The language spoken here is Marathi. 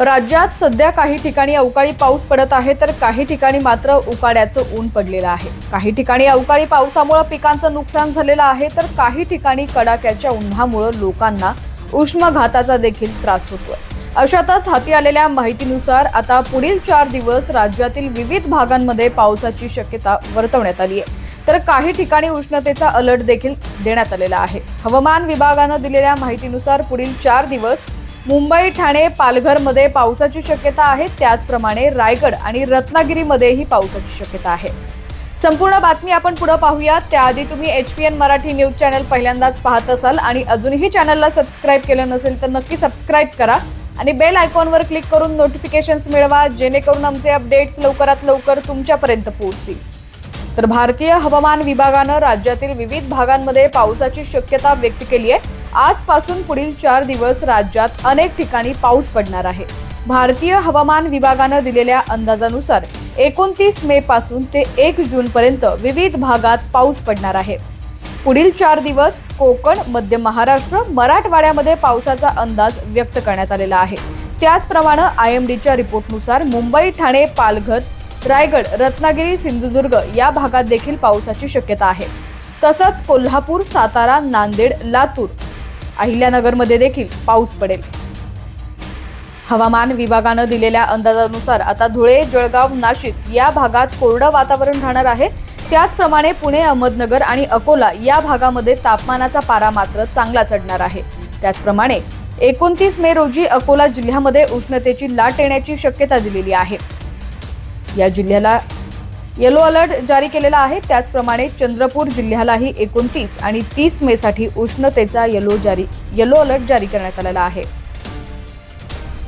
राज्यात सध्या काही ठिकाणी अवकाळी पाऊस पडत आहे तर काही ठिकाणी मात्र उकाड्याचं ऊन पडलेलं आहे. काही ठिकाणी अवकाळी पावसामुळे पिकांचं नुकसान झालेलं आहे तर काही ठिकाणी कडाक्याच्या उन्हामुळे लोकांना उष्माघाताचा देखील त्रास होतोय. अशातच हाती आलेल्या माहितीनुसार आता पुढील चार दिवस राज्यातील विविध भागांमध्ये पावसाची शक्यता वर्तवण्यात आली आहे तर काही ठिकाणी उष्णतेचा अलर्ट देखील देण्यात आलेला आहे. हवामान विभागानं दिलेल्या माहितीनुसार पुढील चार दिवस मुंबई ठाणे पालघरमध्ये पावसाची शक्यता आहे. त्याचप्रमाणे रायगड आणि रत्नागिरीमध्येही पावसाची शक्यता आहे. संपूर्ण बातमी आपण पुढे पाहूया त्याआधी तुम्ही H P N Marathi news channel पहिल्यांदाच पाहत असाल आणि अजूनही चॅनलला सबस्क्राईब केलं नसेल तर नक्की सबस्क्राईब करा आणि बेल आयकॉनवर क्लिक करून नोटिफिकेशन्स मिळवा जेणेकरून आमचे अपडेट्स लवकरात लवकर तुमच्यापर्यंत पोहोचतील. तर भारतीय हवामान विभागानं राज्यातील विविध भागांमध्ये पावसाची शक्यता व्यक्त केली आहे. आजपासून पुढील चार दिवस राज्यात अनेक ठिकाणी पाऊस पडणार आहे. भारतीय हवामान विभागानं दिलेल्या अंदाजानुसार एकोणतीस मे पासून ते एक जून पर्यंत विविध भागात पाऊस पडणार आहे. पुढील चार दिवस कोकण मध्य महाराष्ट्र मराठवाड्यामध्ये पावसाचा अंदाज व्यक्त करण्यात आलेला आहे. त्याचप्रमाणे आय एम डीच्या रिपोर्टनुसार मुंबई ठाणे पालघर रायगड रत्नागिरी सिंधुदुर्ग या भागात देखील पावसाची शक्यता आहे. तसंच कोल्हापूर सातारा नांदेड लातूर अहिल्यानगरमध्ये देखील पाऊस पडेल. हवामान विभागानं दिलेल्या अंदाजानुसार आता धुळे जळगाव नाशिक या भागात कोरडं वातावरण राहणार आहे. त्याचप्रमाणे पुणे अहमदनगर आणि अकोला या भागामध्ये तापमानाचा पारा मात्र चांगला चढणार आहे. त्याचप्रमाणे एकोणतीस मे रोजी अकोला जिल्ह्यामध्ये उष्णतेची लाट येण्याची शक्यता दिलेली आहे. या जिल्ह्याला येलो अलर्ट जारी केलेला आहे. त्याचप्रमाणे चंद्रपूर जिल्ह्यालाही एकोणतीस आणि तीस मेसाठी उष्णतेचा येलो जारी येलो अलर्ट जारी करण्यात आलेला आहे.